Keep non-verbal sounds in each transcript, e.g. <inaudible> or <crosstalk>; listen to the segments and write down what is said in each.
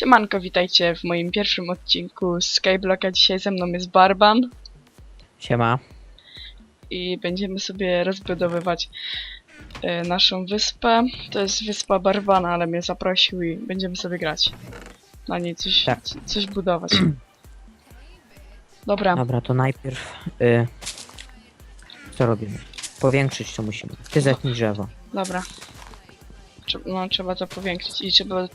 Siemanko, witajcie w moim pierwszym odcinku z Skyblocka. Dzisiaj ze mną jest Barban Siema. i będziemy sobie rozbudowywać e, naszą wyspę. To jest wyspa Barbana, ale mnie zaprosił i będziemy sobie grać. Na niej coś, Tak. c- coś budować. Dobra, Dobra, to najpierw. Y, co robimy? Powiększyć to musimy. Ty zetnij drzewo. dobra. No, trzeba to powiększyć i trzeba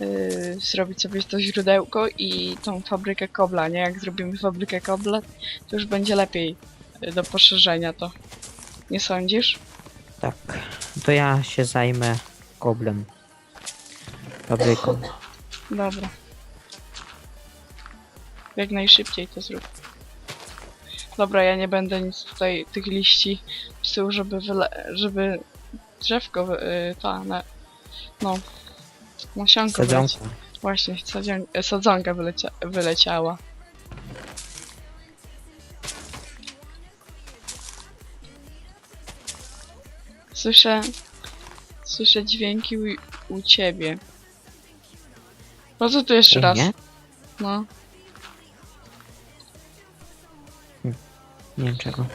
y, zrobić sobie to źródełko i tą fabrykę kobla, nie? Jak zrobimy fabrykę kobla, to już będzie lepiej y, do poszerzenia to. Nie sądzisz? Tak. To ja się zajmę koblem. Fabryką. Dobra. Jak najszybciej to zrób. Dobra, ja nie będę nic tutaj tych liści psuł, żeby żeby drzewko, wy- y, ta, na, no, nasionko wyleci. Sadzonka. Właśnie, sadzion- sadzonka wylecia wyleciała. Słyszę, słyszę dźwięki u, u ciebie. No co tu jeszcze U raz? mnie? No, Nie wiem czego.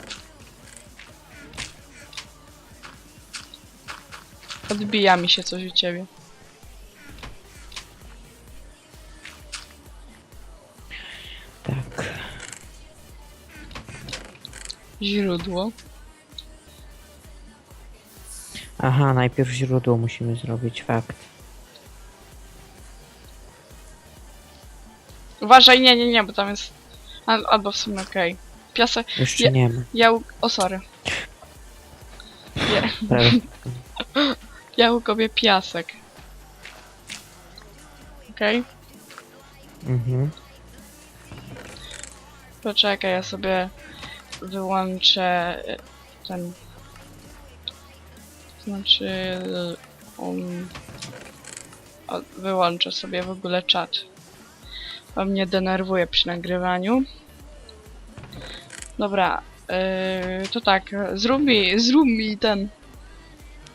Odbija mi się coś u ciebie. Tak. Źródło. Aha, najpierw źródło musimy zrobić, fakt. Uważaj, nie, nie, nie, bo tam jest... Al, albo w sumie okej. Piasek, Jeszcze Ja- nie ma. ja... O, sorry. Ja, Prawie. <laughs> ja łukowie piasek. Okej? Mhm. Poczekaj, ja sobie wyłączę y, ten... Znaczy... Um, wyłączę sobie w ogóle czat. Bo mnie denerwuje przy nagrywaniu. Dobra, yy, to tak, zrób mi, zrób mi ten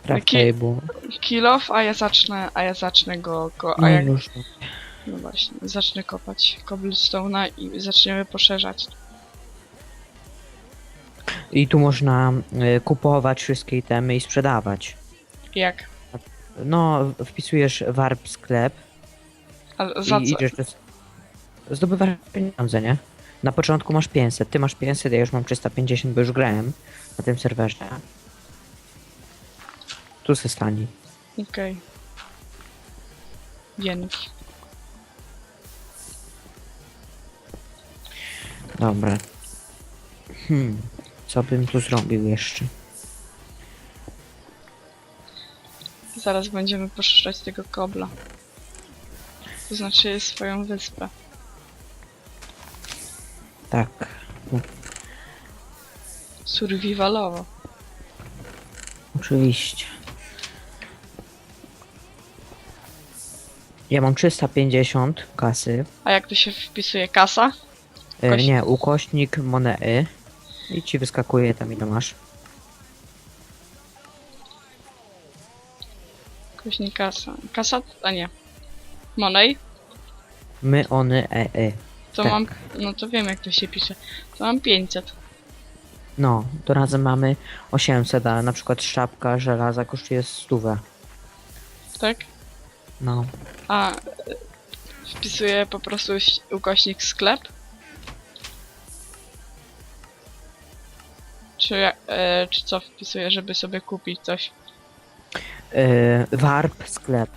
Craft Taki- table. kill off, a ja zacznę, a ja zacznę go, ko, a No jak, już. no właśnie, zacznę kopać cobblestone'a i zaczniemy poszerzać. I tu można y, kupować wszystkie itemy i sprzedawać. Jak? No, wpisujesz warp sklep A za i co? idziesz do... Zdobywasz pieniądze, nie? Na początku masz 500, ty masz 500, ja już mam 350, bo już grałem na tym serwerze. Tu se stani. Okej. Dzięki. Dobra. Hmm, co bym tu zrobił jeszcze? Zaraz będziemy poszerzać tego kobla. To znaczy swoją wyspę. Tak. Survivalowo. Oczywiście. Ja mam 350 kasy. A jak to się wpisuje? Kasa? E, Koś- nie, ukośnik monety. I ci wyskakuje tam ile masz. Koźniej kasa. Kasa? A nie. Monej? My, ony, e, e. To Tak. mam... No to wiem jak to się pisze. To mam 500. No, to razem mamy 800, a na przykład szapka żelaza kosztuje 100. Tak? No. A... y, Wpisuję po prostu ukośnik sklep? Czy, e, czy co wpisuję, żeby sobie kupić coś? E, warp sklep.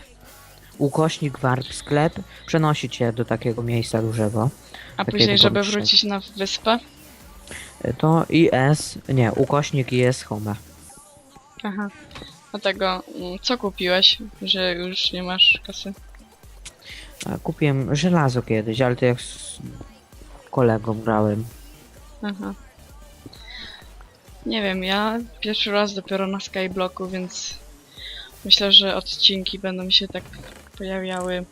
Ukośnik warp sklep przenosi cię do takiego miejsca dużego. A Takiego później, żeby poruszenia. wrócić na wyspę? E, To IS, nie, ukośnik IS home. Aha. Dlatego, mm, co kupiłeś, że już nie masz kasy? Kupiłem żelazo kiedyś, ale to jak z kolegą grałem. Aha. Nie wiem, ja pierwszy raz dopiero na Skyblocku, więc myślę, że odcinki będą się tak pojawiały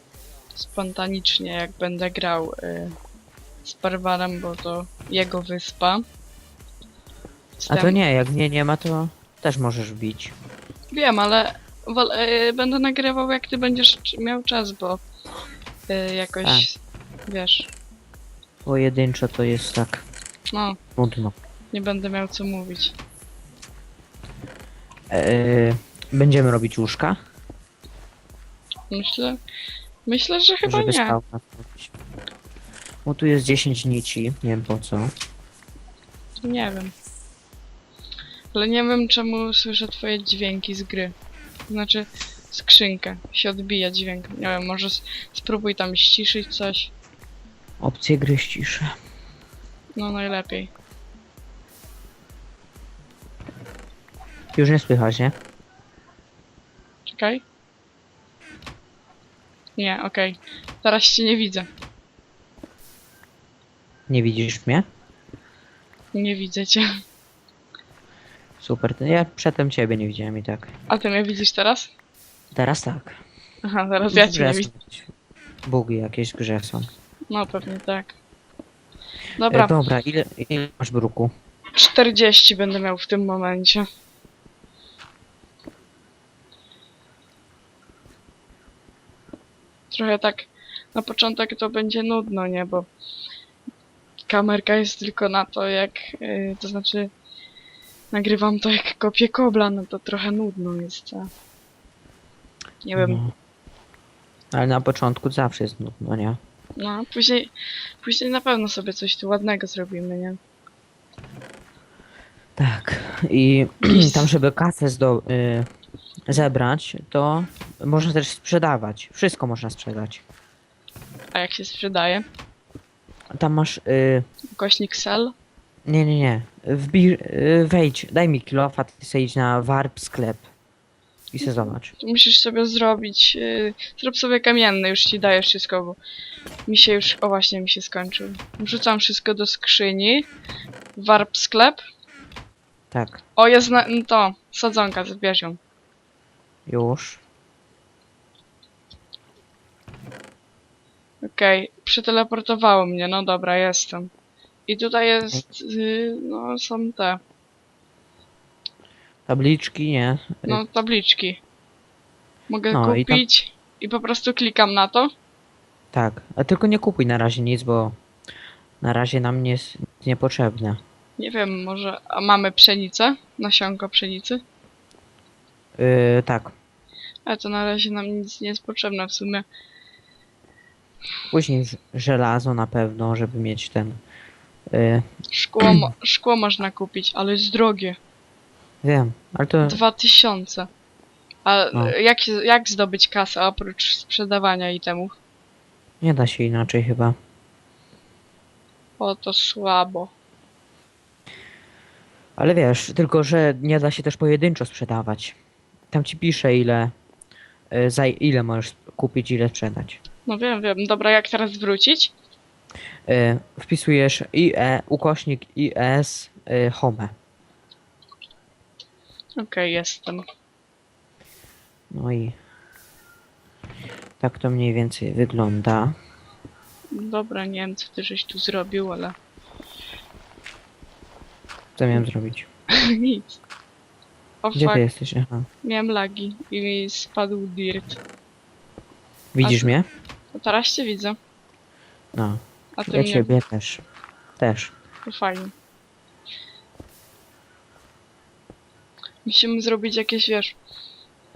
spontanicznie, jak będę grał y, z Barbarem, bo to jego wyspa. A to nie, jak mnie nie ma, to też możesz bić. Wiem, ale wol, y, będę nagrywał jak ty będziesz miał czas, bo y, jakoś, wiesz, Pojedynczo to jest tak no, nudno. nie będę miał co mówić. Eee, będziemy robić łóżka? Myślę, myślę, że chyba żeby nie. spał na coś. Bo tu jest 10 nici, nie wiem po co. Nie wiem. Ale nie wiem czemu słyszę twoje dźwięki z gry. Znaczy skrzynkę. Się odbija dźwięk. Nie wiem, może s- spróbuj tam ściszyć coś. Opcje gry ściszę. No najlepiej. Już nie słychać, nie? Czekaj. Nie, okej. Teraz cię nie widzę. Nie widzisz mnie? Nie widzę cię. Super, to ja przedtem ciebie nie widziałem i tak. A ty mnie widzisz teraz? Teraz tak. Aha, teraz ja cię nie widzę. Bugi jakieś w grze są. No pewnie tak. Dobra, Dobra, e, dobra ile, ile masz bruku? 40 będę miał w tym momencie. Trochę tak na początek to będzie nudno, nie? Bo kamerka jest tylko na to, jak. Yy, to znaczy, nagrywam to jak kopię kobla, no to trochę nudno jest. A... Nie wiem, No. Ale na początku zawsze jest nudno, nie? no później, później na pewno sobie coś tu ładnego zrobimy, nie? Tak. I <clears throat> tam, żeby kasę zdo, y, zebrać, to można też sprzedawać. Wszystko można sprzedać. A jak się sprzedaje? Tam masz. Y, Ukośnik sell? nie, nie, nie. Wbij, y, wejdź, daj mi kilof, a ty sobie idź na warp sklep. I se zobacz. Musisz sobie zrobić. Yy, zrób sobie kamienny, już ci daję wszystko, bo mi się już. O właśnie, mi się skończył. Wrzucam wszystko do skrzyni. Warp sklep. Tak, O, jest na, no to. Sadzonka, zbierz ją. już. Okej, przeteleportowało mnie, no dobra, jestem. I tutaj jest. Yy, no, są te. Tabliczki, nie. No, tabliczki. Mogę No, i tam- kupić i po prostu klikam na to. Tak, a tylko nie kupuj na razie nic, bo na razie nam nie jest niepotrzebne. Nie wiem, może. A mamy pszenicę? Nasionko pszenicy? Yy, tak, Ale to na razie nam nic nie jest potrzebne w sumie. później ż- żelazo na pewno, żeby mieć ten. Yy, Szkło, mo- <clears throat> szkło można kupić, ale jest drogie. Wiem, ale to 2000. A No. jak, jak zdobyć kasę oprócz sprzedawania itemów? nie da się inaczej chyba. O, to słabo. Ale wiesz, tylko że nie da się też pojedynczo sprzedawać. Tam ci pisze ile, yy, za ile możesz kupić, ile sprzedać. No wiem, wiem. Dobra, jak teraz wrócić? Yy, wpisujesz IE, ukośnik IS, yy, home. Okej, jestem. No i tak to mniej więcej wygląda. Dobra, nie wiem co ty żeś tu zrobił, ale Co miałem zrobić? <laughs> nic. O Gdzie fuck, ty jesteś? Aha. miałem lagi i mi spadł dirt. Widzisz A- mnie? A teraz cię widzę. No. A ty Ja mnie. ciebie też. Też. To fajnie. Musimy zrobić jakieś, wiesz,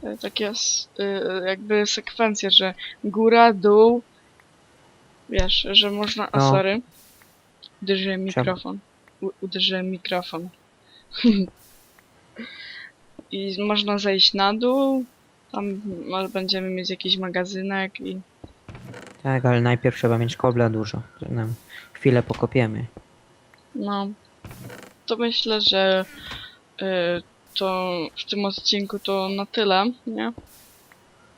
e, takie s- y, jakby sekwencje, że góra, dół, wiesz, że można... A No. sorry. Uderzyłem mikrofon. U, uderzyłem mikrofon. <laughs> I można zejść na dół, tam będziemy mieć jakiś magazynek i... Tak, ale najpierw trzeba mieć kobla dużo. Nam chwilę pokopiemy. No, to myślę, że y, to w tym odcinku to na tyle, nie?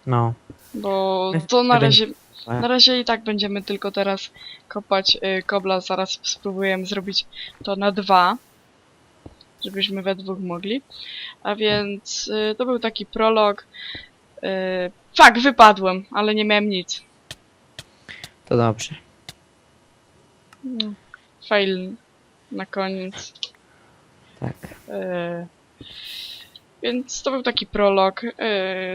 No. Bo to na razie, na razie i tak będziemy tylko teraz kopać y, kobla, zaraz spróbujemy zrobić to na dwa, żebyśmy we dwóch mogli. A więc y, to był taki prolog. Y, fak, wypadłem, ale nie miałem nic. To dobrze. No, fail na koniec. Tak. E, Więc to był taki prolog. Yy,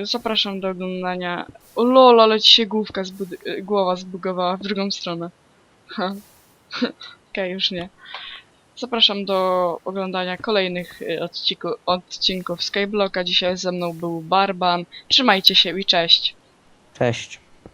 zapraszam do oglądania. O lol, ale ci się główka zbud- yy, głowa zbugowała w drugą stronę. Ha. <laughs> Okej, już nie. Zapraszam do oglądania kolejnych yy, odcinku, odcinków Skyblocka. Dzisiaj ze mną był Barban. Trzymajcie się i cześć. Cześć.